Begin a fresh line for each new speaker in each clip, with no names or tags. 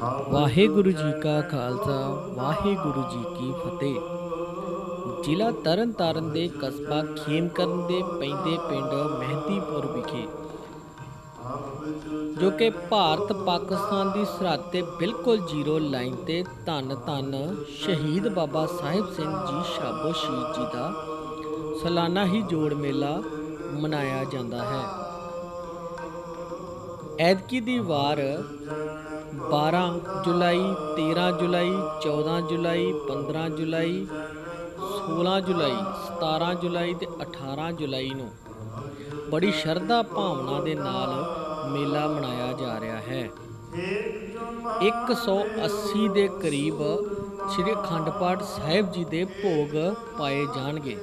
ਵਾਹਿਗੁਰੂ ਜੀ ਕਾ ਖਾਲਸਾ, ਵਾਹਿਗੁਰੂ ਜੀ ਕੀ ਫਤਿਹ। ਜ਼ਿਲ੍ਹਾ ਤਰਨਤਾਰਨ ਦੇ ਕਸਬਾ ਖੇਮਕਰਨ ਦੇ ਪੈਂਦੇ ਪਿੰਡ ਮਹਿੰਦੀਪੁਰ ਵਿਖੇ, ਜੋ ਕਿ ਭਾਰਤ ਪਾਕਿਸਤਾਨ ਦੀ ਸਰਹੱਦ ਤੇ ਬਿਲਕੁਲ ਜ਼ੀਰੋ ਲਾਈਨ ਤੇ ਧੰਨ ਧੰਨ ਸ਼ਹੀਦ ਬਾਬਾ ਸਾਹਿਬ ਸਿੰਘ ਜੀ ਸ਼ਾਬੋ ਸ਼ਹੀਦ ਜੀ ਦਾ ਸਾਲਾਨਾ ਹੀ ਜੋੜ ਮੇਲਾ ਮਨਾਇਆ ਜਾਂਦਾ ਹੈ। ਐਤਕੀ ਦੀ ਵਾਰ 12 ਜੁਲਾਈ 13 ਜੁਲਾਈ 14 ਜੁਲਾਈ 15 ਜੁਲਾਈ 16 ਜੁਲਾਈ 17 ਜੁਲਾਈ ਤੇ 18 ਜੁਲਾਈ ਨੂੰ ਬੜੀ ਸ਼ਰਧਾ ਭਾਵਨਾ ਦੇ ਨਾਲ ਮੇਲਾ ਮਨਾਇਆ ਜਾ ਰਿਹਾ ਹੈ। 180 ਦੇ ਕਰੀਬ ਸ੍ਰੀ ਅਖੰਡ ਪਾਠ ਸਾਹਿਬ ਜੀ ਦੇ ਭੋਗ ਪਾਏ ਜਾਣਗੇ।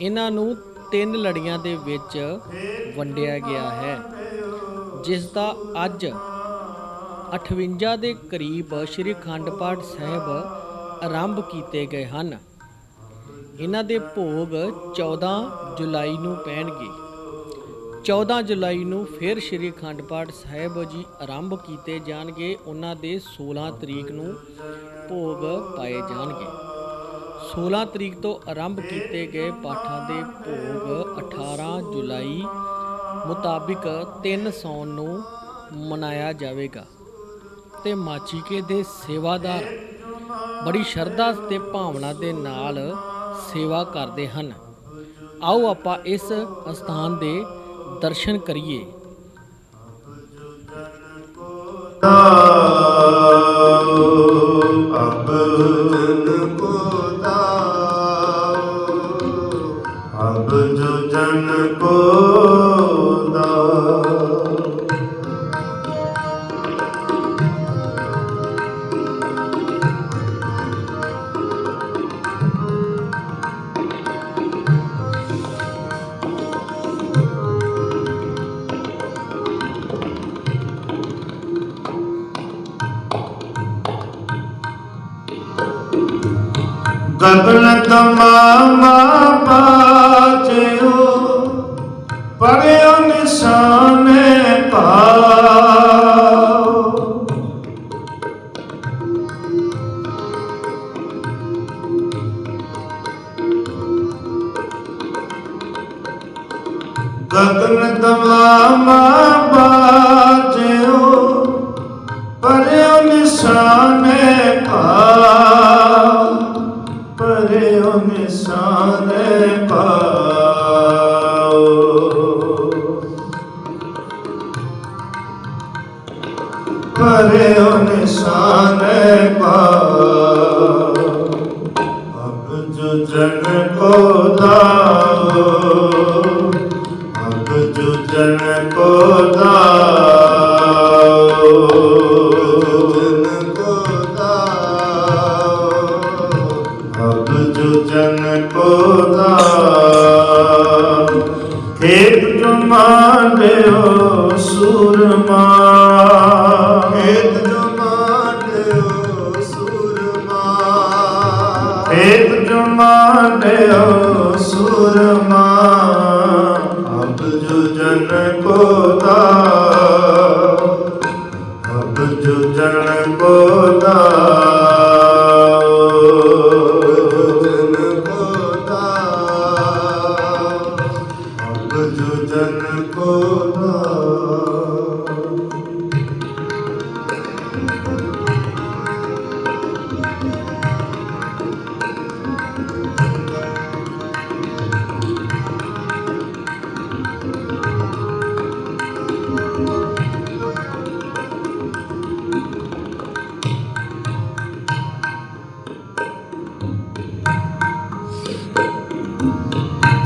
ਇਹਨਾਂ ਨੂੰ ਤਿੰਨ ਲੜੀਆਂ ਦੇ ਵਿੱਚ ਵੰਡਿਆ ਗਿਆ ਹੈ, ਜਿਸ ਦਾ ਅੱਜ 58 ਦੇ ਕਰੀਬ ਸ੍ਰੀ ਅਖੰਡ ਪਾਠ ਸਾਹਿਬ ਆਰੰਭ ਕੀਤੇ ਗਏ ਹਨ। ਇਹਨਾਂ ਦੇ ਭੋਗ 14 ਜੁਲਾਈ ਨੂੰ ਪੈਣਗੇ। 14 ਜੁਲਾਈ ਨੂੰ ਫਿਰ ਸ੍ਰੀ ਅਖੰਡ ਪਾਠ ਸਾਹਿਬ ਜੀ ਆਰੰਭ ਕੀਤੇ ਜਾਣਗੇ। ਉਹਨਾਂ ਦੇ 16 ਤਰੀਕ ਨੂੰ ਭੋਗ ਪਾਏ ਜਾਣਗੇ। 16 ਤਰੀਕ ਤੋਂ ਆਰੰਭ ਕੀਤੇ ਗਏ ਪਾਠਾਂ ਦੇ ਭੋਗ 18 ਜੁਲਾਈ ਮੁਤਾਬਿਕ 3 ਸੌਣ ਨੂੰ ਮਨਾਇਆ ਜਾਵੇਗਾ। ਤੇ ਮਾਚੀਕੇ ਦੇ ਸੇਵਾਦਾਰ ਬੜੀ ਸ਼ਰਧਾ ਤੇ ਭਾਵਨਾ ਦੇ ਨਾਲ ਸੇਵਾ ਕਰਦੇ ਹਨ। ਆਓ ਆਪਾਂ ਇਸ ਅਸਥਾਨ ਦੇ ਦਰਸ਼ਨ ਕਰੀਏ।
ਗਗਨ ਤਮਾਮਾ ਮਾ ਪੜਿਓ ਨਿਸ਼ਾਨੇ ਦਾਓ ਖੇਤ ਜੋ ਮਾਂਡਿਓ ਸੂਰਮਾ। ਖੇਤ ਜੋ ਮਾਂਡਿਓ ਸੂਰਮਾ। ਖੇਤ ਜੋ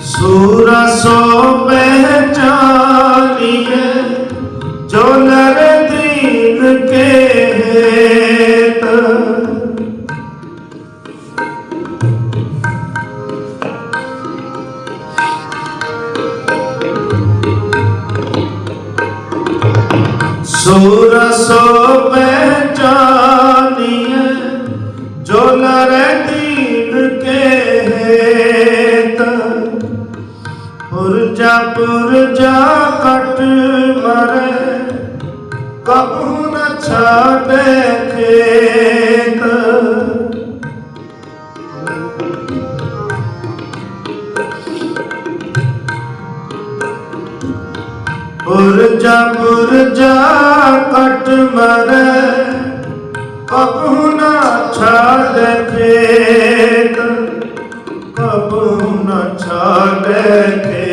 ਸੂਰਾ ਸੋ ਪਹਿਚਾਨੀਏ ਪੁਰਜਾ ਪੁਰਜਾ ਕਟ ਮਰੈ ਕਬਹੁ ਨਾ ਛਾੜੇ ਖੇਤ ਕਬਹੁ ਨਾ ਛਾੜੇ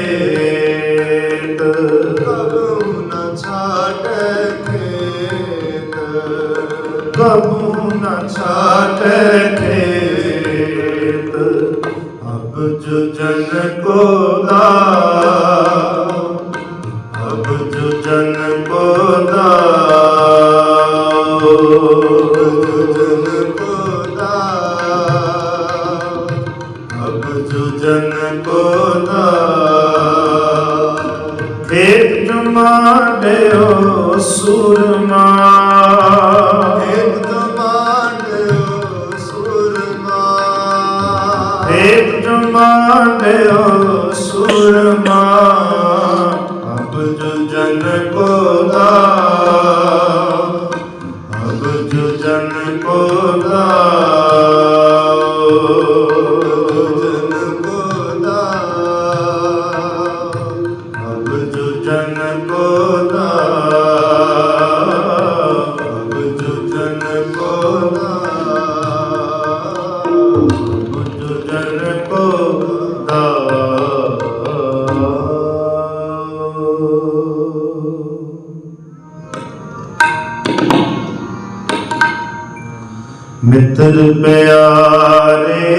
ਮਿੱਤਰ ਪਿਆਰੇ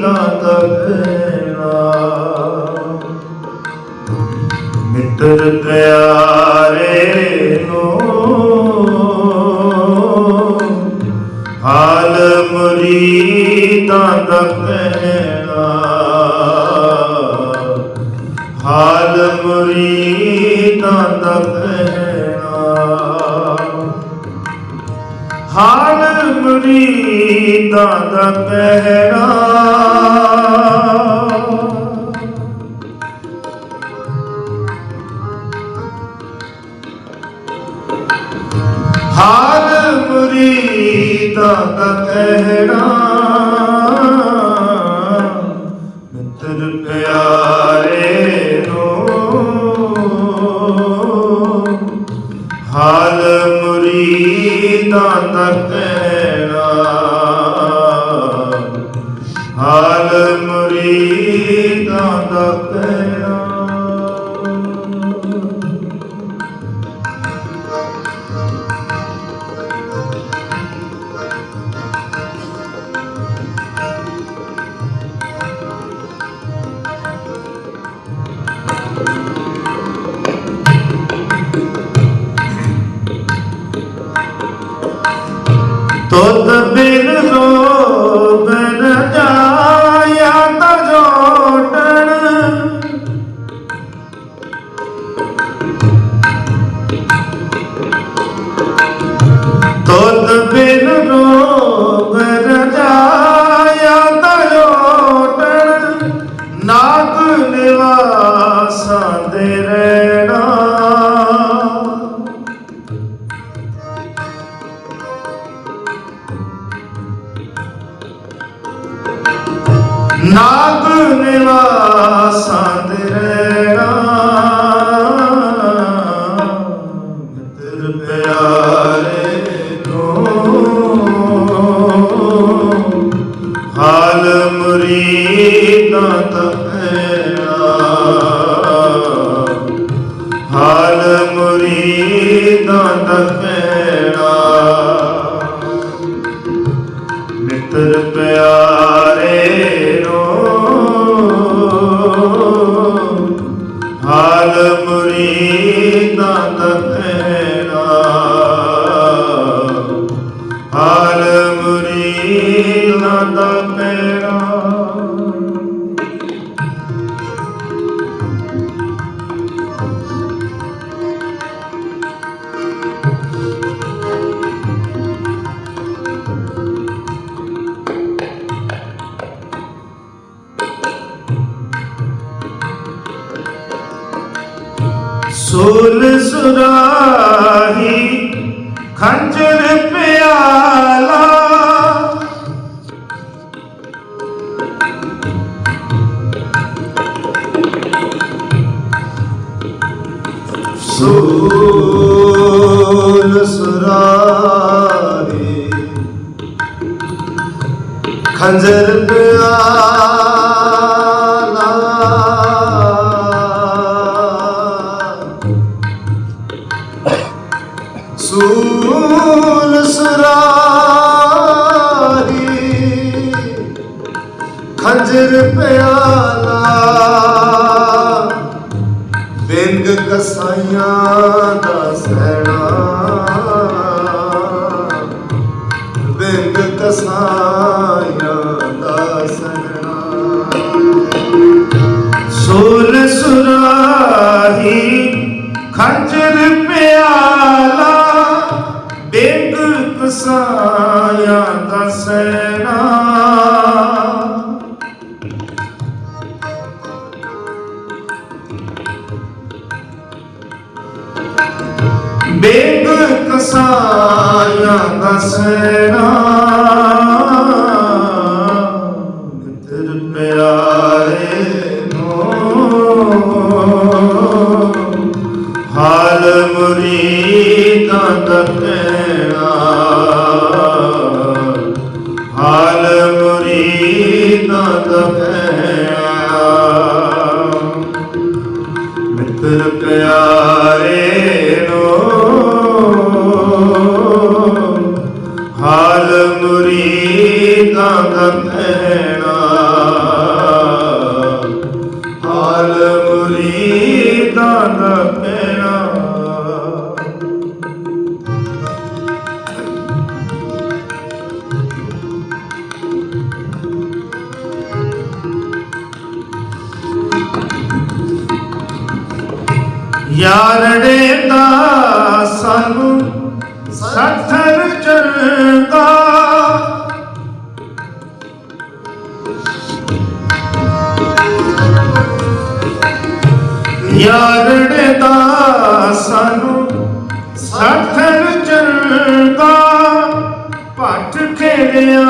ਨਾ ਤਪਣਾ ਮਿੱਤਰ ਪਿਆਰੇ ਨੂੰ ਹਾਲ ਮੁਰੀਦਾਂ ਤੱਕ ਗੀਤਾਂ ਦਾ ਪਹਿਰਾ। ਹਾਲ ਮੁਰੀਦਾਂ ਦਾ ਪਹਿਰਾ। up there. ਸੋਲ
ਸੁਰਾਰੀ ਖੰਜਰ ਬਿੰਗ ਕਸਾਈਆਂ ਦਾ ਸਹਿਣਾ
ਸੋਲ ਸੁਰਾਹੀ ਖੰਜਰ ਪਿਆਲਾ ਬੇਕ ਕਸਾਇਆ ਦਸਣਾ ਬੇਗ ਕਸਾਇਆ ਦਸਣਾ ਹਾਲ ਮੁਰੀਦਾਂ ਦਾ ਸੱਥਰ ਚੜਦਾ ਪੱਟ ਖੇਲਿਆ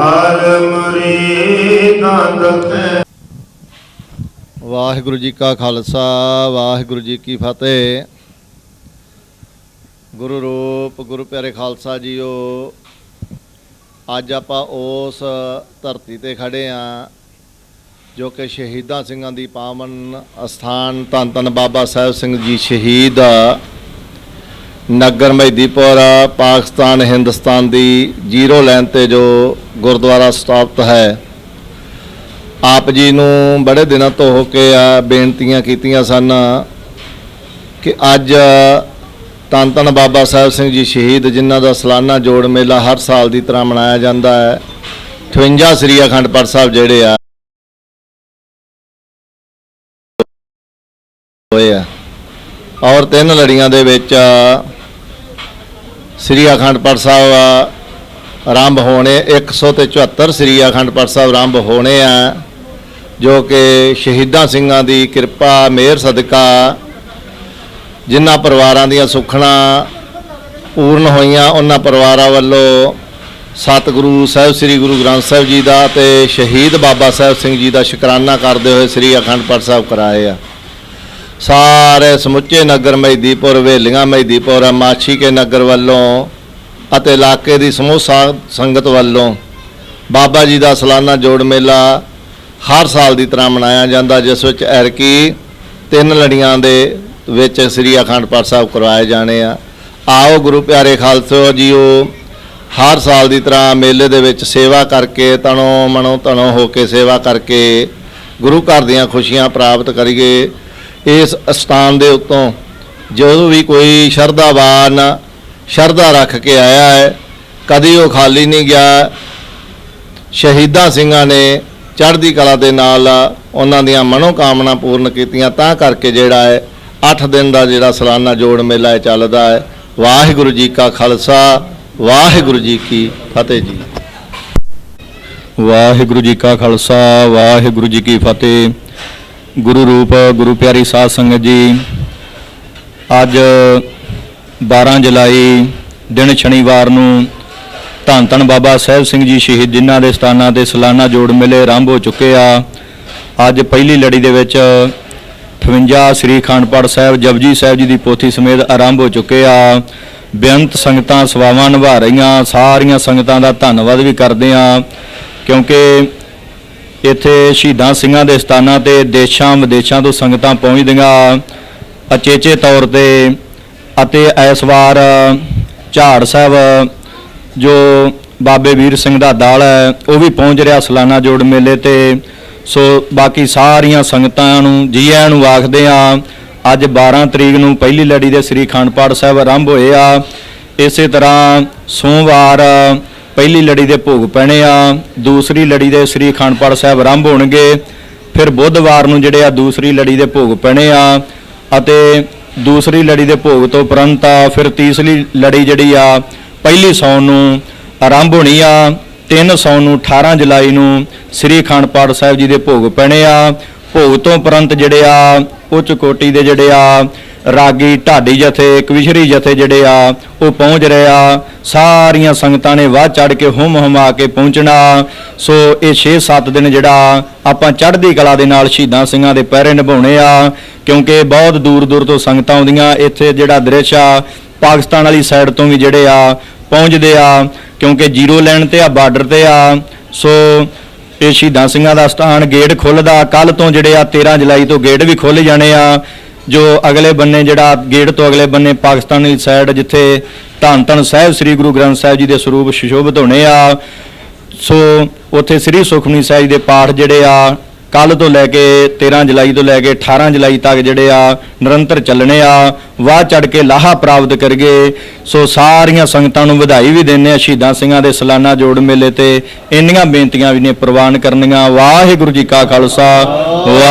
ਹਾਲ ਮੁਰੀਦਾਂ ਦਾ
ਵਾਹਿਗੁਰੂ ਜੀ ਕਾ ਖਾਲਸਾ, ਵਾਹਿਗੁਰੂ ਜੀ ਕੀ ਫਤਿਹ। ਗੁਰੂ ਰੂਪ, ਗੁਰੂ ਪਿਆਰੇ ਖਾਲਸਾ ਜੀਓ, ਅੱਜ ਆਪਾਂ ਉਸ ਧਰਤੀ ਤੇ ਖੜੇ ਆ, ਜੋ ਕਿ ਸ਼ਹੀਦਾਂ ਸਿੰਘਾਂ ਦੀ ਪਾਵਨ ਅਸਥਾਨ ਧੰਨ ਧੰਨ ਬਾਬਾ ਸਾਹਿਬ ਸਿੰਘ ਜੀ ਸ਼ਹੀਦ ਨਗਰ ਮਹਿਦੀਪੁਰ ਪਾਕਿਸਤਾਨ, ਹਿੰਦੁਸਤਾਨ ਦੀ ਜ਼ੀਰੋ ਲਾਈਨ ਤੇ ਜੋ ਗੁਰਦੁਆਰਾ ਸਥਾਪਿਤ ਹੈ, ਆਪ ਜੀ ਨੂੰ ਬੜੇ ਦਿਨਾਂ ਤੋਂ ਹੋ ਕੇ ਆ ਬੇਨਤੀਆਂ ਕੀਤੀਆਂ ਸਨ ਕਿ ਅੱਜ ਧੰਨ ਧੰਨ ਬਾਬਾ ਸਾਹਿਬ ਸਿੰਘ ਜੀ ਸ਼ਹੀਦ, ਜਿਨ੍ਹਾਂ ਦਾ ਸਾਲਾਨਾ ਜੋੜ ਮੇਲਾ ਹਰ ਸਾਲ ਦੀ ਤਰ੍ਹਾਂ ਮਨਾਇਆ ਜਾਂਦਾ ਹੈ। 58 ਸ੍ਰੀ ਅਖੰਡ ਪਾਠ ਸਾਹਿਬ ਜਿਹੜੇ ਆ, ਹੋਏ ਆ। ਔਰ ਤਿੰਨ ਲੜੀਆਂ ਦੇ ਵਿੱਚ ਸ੍ਰੀ ਅਖੰਡ ਪਾਠ ਸਾਹਿਬ ਆਰੰਭ ਹੋਣੇ 174 ਸ੍ਰੀ ਅਖੰਡ ਪਾਠ ਸਾਹਿਬ ਆਰੰਭ ਹੋਣੇ ਆ, ਜੋ ਕਿ ਸ਼ਹੀਦਾਂ ਸਿੰਘਾਂ ਦੀ ਕਿਰਪਾ, ਮਿਹਰ, ਸਦਕਾ, ਜਿਨ੍ਹਾਂ ਪਰਿਵਾਰਾਂ ਦੀਆਂ ਸੁੱਖਣਾ ਪੂਰਨ ਹੋਈਆਂ, ਉਹਨਾਂ ਪਰਿਵਾਰਾਂ ਵੱਲੋਂ ਸਤਿਗੁਰੂ ਸਾਹਿਬ, ਸ੍ਰੀ ਗੁਰੂ ਗ੍ਰੰਥ ਸਾਹਿਬ ਜੀ ਦਾ ਤੇ ਸ਼ਹੀਦ ਬਾਬਾ ਸਾਹਿਬ ਸਿੰਘ ਜੀ ਦਾ ਸ਼ੁਕਰਾਨਾ ਕਰਦੇ ਹੋਏ ਸ੍ਰੀ ਅਖੰਡ ਪਾਠ ਸਾਹਿਬ ਕਰਾਏ ਆ। ਸਾਰੇ ਸਮੁੱਚੇ ਨਗਰ ਮਹਿਦੀਪੁਰ ਵੇਲੀਆਂ ਮਹਿਦੀਪੁਰ, ਮਾਛੀ ਕੇ ਨਗਰ ਵੱਲੋਂ ਅਤੇ ਇਲਾਕੇ ਦੀ ਸਮੂਹ ਸਾ- ਸੰਗਤ ਵੱਲੋਂ ਬਾਬਾ ਜੀ ਦਾ ਸਾਲਾਨਾ ਜੋੜ ਮੇਲਾ ਹਰ ਸਾਲ ਦੀ ਤਰ੍ਹਾਂ ਮਨਾਇਆ ਜਾਂਦਾ, ਜਿਸ ਵਿੱਚ ਐਰਕੀ ਤਿੰਨ ਲੜੀਆਂ ਦੇ ਵਿੱਚ ਸ੍ਰੀ ਅਖੰਡ ਪਾਠ ਸਾਹਿਬ ਕਰਵਾਏ ਜਾਣੇ ਆ। ਆਓ ਗੁਰੂ ਪਿਆਰੇ ਖਾਲਸੋ ਜੀਓ, ਹਰ ਸਾਲ ਦੀ ਤਰ੍ਹਾਂ ਮੇਲੇ ਦੇ ਵਿੱਚ ਸੇਵਾ ਕਰਕੇ ਤਨੋਂ ਮਨੋਂ ਤਨੋਂ ਹੋ ਕੇ ਸੇਵਾ ਕਰਕੇ ਗੁਰੂ ਘਰ ਦੀਆਂ ਖੁਸ਼ੀਆਂ ਪ੍ਰਾਪਤ ਕਰੀਏ। ਇਸ ਸਥਾਨ ਦੇ ਉੱਤੋਂ ਜਦੋਂ ਵੀ ਕੋਈ ਸ਼ਰਧਾਵਾਨ ਸ਼ਰਧਾ ਰੱਖ ਕੇ ਆਇਆ ਹੈ, ਕਦੀ ਉਹ ਖਾਲੀ ਨਹੀਂ ਗਿਆ। ਸ਼ਹੀਦਾਂ ਸਿੰਘਾਂ ਨੇ ਚੜ੍ਹਦੀ ਕਲਾ ਦੇ ਨਾਲ ਉਹਨਾਂ ਦੀਆਂ ਮਨੋਕਾਮਨਾ ਪੂਰਨ ਕੀਤੀਆਂ। ਤਾਂ ਕਰਕੇ ਜਿਹੜਾ ਹੈ 8 ਦਿਨ ਦਾ ਜਿਹੜਾ ਸਾਲਾਨਾ ਜੋੜ ਮੇਲਾ ਇਹ ਚੱਲਦਾ ਹੈ। ਵਾਹਿਗੁਰੂ ਜੀ ਕਾ ਖਾਲਸਾ, ਵਾਹਿਗੁਰੂ ਜੀ ਕੀ ਫਤਿਹ ਜੀ।
ਵਾਹਿਗੁਰੂ ਜੀ ਕਾ ਖਾਲਸਾ, ਵਾਹਿਗੁਰੂ ਜੀ ਕੀ ਫਤਿਹ। ਗੁਰੂ ਰੂਪ, ਗੁਰੂ ਪਿਆਰੀ ਸਾਧ ਸੰਗਤ ਜੀ, ਅੱਜ 12 ਜੁਲਾਈ ਦਿਨ ਸ਼ਨੀਵਾਰ ਨੂੰ ਧੰਨ ਧੰਨ ਬਾਬਾ ਸਾਹਿਬ ਸਿੰਘ ਜੀ ਸ਼ਹੀਦ ਜਿਨ੍ਹਾਂ ਦੇ ਸਥਾਨਾਂ ਤੇ ਸਾਲਾਨਾ ਜੋੜ ਮੇਲੇ ਆਰੰਭ ਹੋ ਚੁੱਕੇ ਆ। ਅੱਜ ਪਹਿਲੀ ਲੜੀ ਦੇ ਵਿੱਚ 58 ਸ੍ਰੀ ਖੰਡਪੜ ਸਾਹਿਬ, ਜਪਜੀ ਸਾਹਿਬ ਜੀ ਦੀ ਪੋਥੀ ਸਮੇਤ ਆਰੰਭ ਹੋ ਚੁੱਕੇ ਆ। ਬੇਅੰਤ ਸੰਗਤਾਂ ਸੇਵਾਵਾਂ ਨਿਭਾ ਰਹੀਆਂ, ਸਾਰੀਆਂ ਸੰਗਤਾਂ ਦਾ ਧੰਨਵਾਦ ਵੀ ਕਰਦੇ ਆ, ਕਿਉਂਕਿ ਇੱਥੇ ਸ਼ਹੀਦਾਂ ਸਿੰਘਾਂ ਦੇ ਸਥਾਨਾਂ ਤੇ ਦੇਸ਼ਾਂ ਵਿਦੇਸ਼ਾਂ ਤੋਂ ਸੰਗਤਾਂ ਪਹੁੰਚਦੀਆਂ ਅਚੇਚੇ ਤੌਰ ਤੇ ਅਤੇ ਇਸ ਵਾਰ ਝਾੜ ਸਾਹਿਬ, ਜੋ ਬਾਬੇ ਵੀਰ ਸਿੰਘ ਦਾ ਦਾਲ ਹੈ, ਉਹ ਵੀ ਪਹੁੰਚ ਰਿਹਾ ਸਲਾਨਾ ਜੋੜ ਮੇਲੇ ਤੇ। ਸੋ ਬਾਕੀ ਸਾਰੀਆਂ ਸੰਗਤਾਂ ਨੂੰ ਜੀ ਆਇਆਂ ਨੂੰ ਆਖਦੇ ਆ ਅੱਜ 12 ਤਰੀਕ ਨੂੰ ਪਹਿਲੀ ਲੜੀ ਦੇ ਸ੍ਰੀ ਖੰਡਪਾਠ ਸਾਹਿਬ ਆਰੰਭ ਹੋਏ ਆ। ਇਸੇ ਤਰ੍ਹਾਂ ਸੋਮਵਾਰ ਪਹਿਲੀ ਲੜੀ ਦੇ ਭੋਗ ਪੈਣੇ ਆ, ਦੂਸਰੀ ਲੜੀ ਦੇ ਸ੍ਰੀ ਖੰਡਪਾਠ ਸਾਹਿਬ ਆਰੰਭ ਹੋਣਗੇ, ਫਿਰ ਬੁੱਧਵਾਰ ਨੂੰ ਜਿਹੜੇ ਆ ਦੂਸਰੀ ਲੜੀ ਦੇ ਭੋਗ ਪੈਣੇ ਆ ਅਤੇ ਦੂਸਰੀ ਲੜੀ ਦੇ ਭੋਗ ਤੋਂ ਉਪਰੰਤ ਆ, ਫਿਰ ਤੀਸਰੀ ਲੜੀ ਜਿਹੜੀ ਆ, ਪਹਿਲੀ ਸੌਣ ਨੂੰ ਆਰੰਭ ਹੋਣੀ ਆ 3 ਸੌਣ ਨੂੰ 18 ਜੁਲਾਈ ਨੂੰ ਸ੍ਰੀ ਅਖੰਡ ਪਾਠ ਸਾਹਿਬ ਜੀ ਦੇ ਭੋਗ ਪੈਣੇ ਆ, ਭੋਗ ਤੋਂ ਉਪਰੰਤ ਜਿਹੜੇ ਆ, ਉੱਚ ਕੋਟੀ ਦੇ ਜਿਹੜੇ ਆ ਰਾਗੀ ਢਾਡੀ ਜਥੇ, ਕਵਿਸ਼ਰੀ ਜਥੇ ਜਿਹੜੇ ਆ, ਉਹ ਪਹੁੰਚ ਰਹੇ ਆ। ਸਾਰੀਆਂ ਸੰਗਤਾਂ ਨੇ ਵਾਹ ਚੜ ਕੇ ਹੁਮ ਹੁਮਾ ਕੇ ਪਹੁੰਚਣਾ। ਸੋ ਇਹ 6-7 ਦਿਨ ਜਿਹੜਾ ਆਪਾਂ ਚੜ੍ਹਦੀ ਕਲਾ ਦੇ ਨਾਲ ਸ਼ਹੀਦਾਂ ਸਿੰਘਾਂ ਦੇ ਪਹਿਰੇ ਨਿਭਾਉਣੇ ਆ, ਕਿਉਂਕਿ ਬਹੁਤ ਦੂਰ ਦੂਰ ਤੋਂ ਸੰਗਤਾਂ ਆਉਂਦੀਆਂ। ਇੱਥੇ ਜਿਹੜਾ ਦ੍ਰਿਸ਼ ਆ, ਪਾਕਿਸਤਾਨ ਵਾਲੀ ਸਾਈਡ ਤੋਂ ਵੀ ਜਿਹੜੇ ਆ, ਪਹੁੰਚਦੇ ਆ, ਕਿਉਂਕਿ ਜ਼ੀਰੋ ਲਾਈਨ ਤੇ ਆ, ਬਾਰਡਰ ਤੇ ਆ। ਸੋ ਇਹ ਸ਼ਹੀਦਾਂ ਸਿੰਘਾਂ ਦਾ ਸਥਾਨ ਗੇਟ ਖੁੱਲਦਾ। ਕੱਲ ਤੋਂ ਜਿਹੜੇ ਆ 13 ਜੁਲਾਈ ਤੋਂ ਗੇਟ ਵੀ ਖੁੱਲ ਜਾਣੇ ਆ। ਜੋ ਅਗਲੇ ਬੰਨੇ ਜਿਹੜਾ ਗੇਟ ਤੋਂ ਅਗਲੇ ਬੰਨੇ ਪਾਕਿਸਤਾਨੀ ਸਾਈਡ ਜਿੱਥੇ ਧੰਨ ਧੰਨ ਸਾਹਿਬ ਸ੍ਰੀ ਗੁਰੂ ਗ੍ਰੰਥ ਸਾਹਿਬ ਜੀ ਦੇ ਸਰੂਪ ਸ਼ਿਸ਼ੋਭਿਤ ਹੋਣੇ ਆ, ਸੋ ਉੱਥੇ ਸ੍ਰੀ ਸੁਖਮਨੀ ਸਾਹਿਬ ਦੇ ਪਾਠ ਜਿਹੜੇ ਆ ਕੱਲ ਤੋਂ ਲੈ ਕੇ 13 ਜੁਲਾਈ ਤੋਂ ਲੈ ਕੇ 18 ਜੁਲਾਈ ਤੱਕ ਜਿਹੜੇ ਆ, ਨਿਰੰਤਰ ਚੱਲਣੇ ਆ, ਵਾਹ ਚੜ ਕੇ ਲਾਹਾ ਪ੍ਰਾਪਤ ਕਰਗੇ ਸੋ ਸਾਰੀਆਂ ਸੰਗਤਾਂ ਨੂੰ ਵਧਾਈ ਵੀ ਦਿੰਦੇ ਆ, ਸ਼ਹੀਦਾਂ ਸਿੰਘਾਂ ਦੇ ਸਾਲਾਨਾ ਜੋੜ ਮੇਲੇ ਤੇ ਇੰਨੀਆਂ ਬੇਨਤੀਆਂ ਵੀ ਨੇ ਪ੍ਰਵਾਨ ਕਰਨੀਆਂ। ਵਾਹਿਗੁਰੂ ਜੀ ਕਾ ਖਾਲਸਾ, ਵਾਹਿ